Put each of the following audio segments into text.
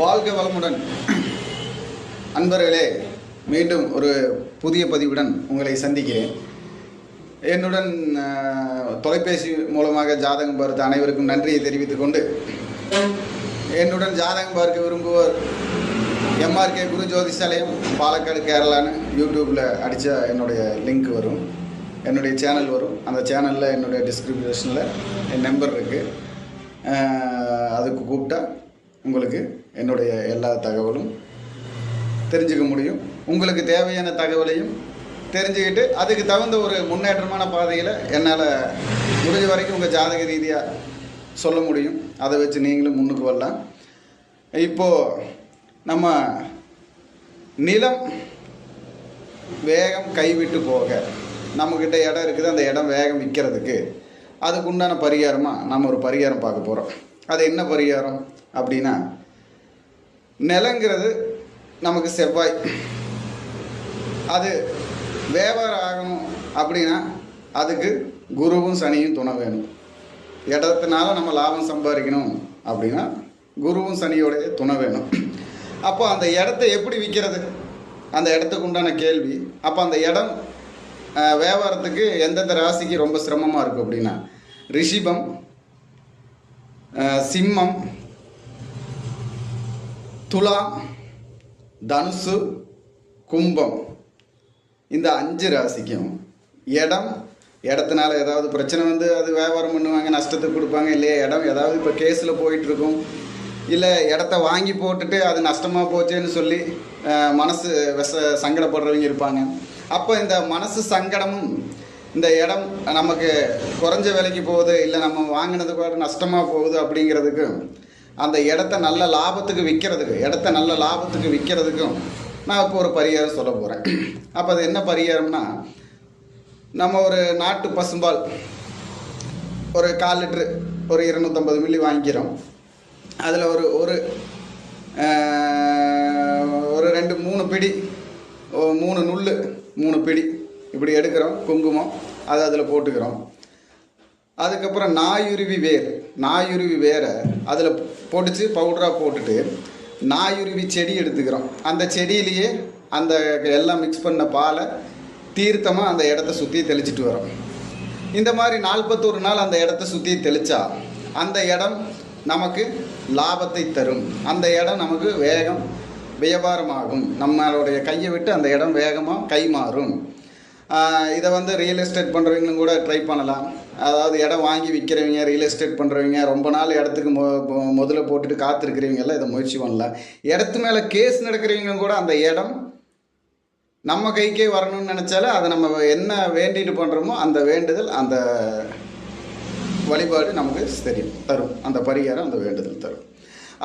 வாழ்க வளமுடன். அன்பர்களே மீண்டும் ஒரு புதிய பதிவுடன் உங்களை சந்திக்கிறேன். என்னுடன் தொலைபேசி மூலமாக ஜாதகம் பார்த்த அனைவருக்கும் நன்றியை தெரிவித்துக் கொண்டு என்னுடன் ஜாதகம் பார்க்க விரும்புவோர் எம்ஆர்கே குரு ஜோதிஷாலயம் பாலக்காடு கேரளான்னு யூடியூப்பில் அடித்த என்னுடைய லிங்க் வரும். என்னுடைய சேனல் வரும். அந்த சேனலில் என்னுடைய டிஸ்கிரிப்ஷனில் என் நம்பர் இருக்குது அதுக்கு கூப்பிட்டா உங்களுக்கு என்னுடைய எல்லா தகவலும் தெரிஞ்சுக்க முடியும். உங்களுக்கு தேவையான தகவலையும் தெரிஞ்சுக்கிட்டு அதுக்கு தகுந்த ஒரு முன்னேற்றமான பாதையில் என்னால் முடிஞ்ச வரைக்கும் உங்கள் ஜாதக ரீதியாக சொல்ல முடியும். அதை வச்சு நீங்களும் முன்னுக்கு வரலாம். இப்போது நம்ம நிலம் வேகம் கைவிட்டு போக நம்மக்கிட்ட இடம் இருக்குது அந்த இடம் வேகம் விற்கிறதுக்கு அதுக்கு உண்டான பரிகாரமாக நம்ம ஒரு பரிகாரம் பார்க்க போகிறோம் அது என்ன பரிகாரம் அப்படின்னா நிலங்கிறது நமக்கு செவ்வாய். அது வியாபாரம் ஆகணும் அப்படின்னா அதுக்கு குருவும் சனியும் துணை வேணும். இடத்தினால நம்ம லாபம் சம்பாதிக்கணும் அப்படின்னா குருவும் சனியோடைய துணை வேணும். அப்போ அந்த இடத்த எப்படி விற்கிறது அந்த இடத்துக்கு உண்டான கேள்வி. அப்போ அந்த இடம் வியாபாரத்துக்கு எந்தெந்த ராசிக்கு ரொம்ப சிரமமாக இருக்குது அப்படின்னா ரிஷிபம் சிம்மம் துலா தனுசு கும்பம். இந்த அஞ்சு ராசிக்கும் இடம் இடத்தினால ஏதாவது பிரச்சனை வந்து அது வியாபாரம் பண்ணுவாங்க நஷ்டத்துக்கு கொடுப்பாங்க இல்லையா? இடம் ஏதாவது இப்போ கேஸில் போயிட்டுருக்கும். இல்லை இடத்த வாங்கி போட்டுட்டு அது நஷ்டமாக போச்சேன்னு சொல்லி மனசு விச சங்கடப்படுறவங்க இருப்பாங்க. அப்போ இந்த மனசு சங்கடமும் இந்த இடம் நமக்கு குறைஞ்ச விலைக்கு போகுது இல்லை நம்ம வாங்கினது கூட நஷ்டமாக போகுது அப்படிங்கிறதுக்கு அந்த இடத்த நல்ல லாபத்துக்கு விற்கிறதுக்கு இடத்த நல்ல லாபத்துக்கு விற்கிறதுக்கும் நான் இப்போ ஒரு பரிகாரம் சொல்ல போகிறேன் அப்போ அது என்ன பரிகாரம்னா நம்ம ஒரு நாட்டு பசும்பால் ஒரு கால் லிட்ரு ஒரு இருநூற்றம்பது மில்லி வாங்கிக்கிறோம். அதில் ஒரு ஒரு ஒரு ரெண்டு மூணு பிடி மூணு நுல் மூணு பிடி. இப்படி எடுக்கிறோம் குங்குமம் அதை அதில் போட்டுக்கிறோம். அதுக்கப்புறம் நாயுருவி வேர் நாயுருவி வேரை அதில் பொடிச்சு பவுடராக போட்டுட்டு நாயுருவி செடி எடுத்துக்கிறோம். அந்த செடியிலேயே அந்த எல்லாம் மிக்ஸ் பண்ண பாலை தீர்த்தமாக அந்த இடத்த சுற்றி தெளிச்சிட்டு வரோம். இந்த மாதிரி நாற்பத்தோரு நாள் அந்த இடத்த சுற்றி தெளித்தா அந்த இடம் நமக்கு லாபத்தை தரும். அந்த இடம் நமக்கு வேகம் வியாபாரமாகும். நம்மளுடைய கையை விட்டு அந்த இடம் வேகமாக கை மாறும் இதை வந்து ரியல் எஸ்டேட் பண்ணுறவங்களும் கூட ட்ரை பண்ணலாம். அதாவது இடம் வாங்கி விற்கிறவங்க ரியல் எஸ்டேட் பண்ணுறவங்க ரொம்ப நாள் இடத்துக்கு மொ முதல்ல போட்டுட்டு காத்திருக்கிறவங்க எல்லாம் இதை முயற்சி பண்ணலாம். இடத்து மேலே கேஸ் நடக்கிறவங்க கூட அந்த இடம் நம்ம கைக்கே வரணும்னு நினச்சாலே அதை நம்ம என்ன வேண்டிட்டு பண்ணுறோமோ அந்த வேண்டுதல் அந்த வழிபாடு நமக்கு தெரியும் தரும். அந்த பரிகாரம் அந்த வேண்டுதல் தரும்.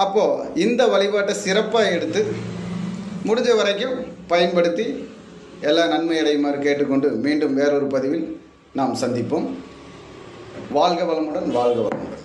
அப்போது இந்த வழிபாட்டை சிறப்பாக எடுத்து முடிஞ்ச வரைக்கும் பயன்படுத்தி எல்லா நன்மை அடையுமாறு கேட்டுக்கொண்டு மீண்டும் வேறொரு பதிவில் நாம் சந்திப்போம். வாழ்க வளமுடன் வாழ்க வளமுடன்.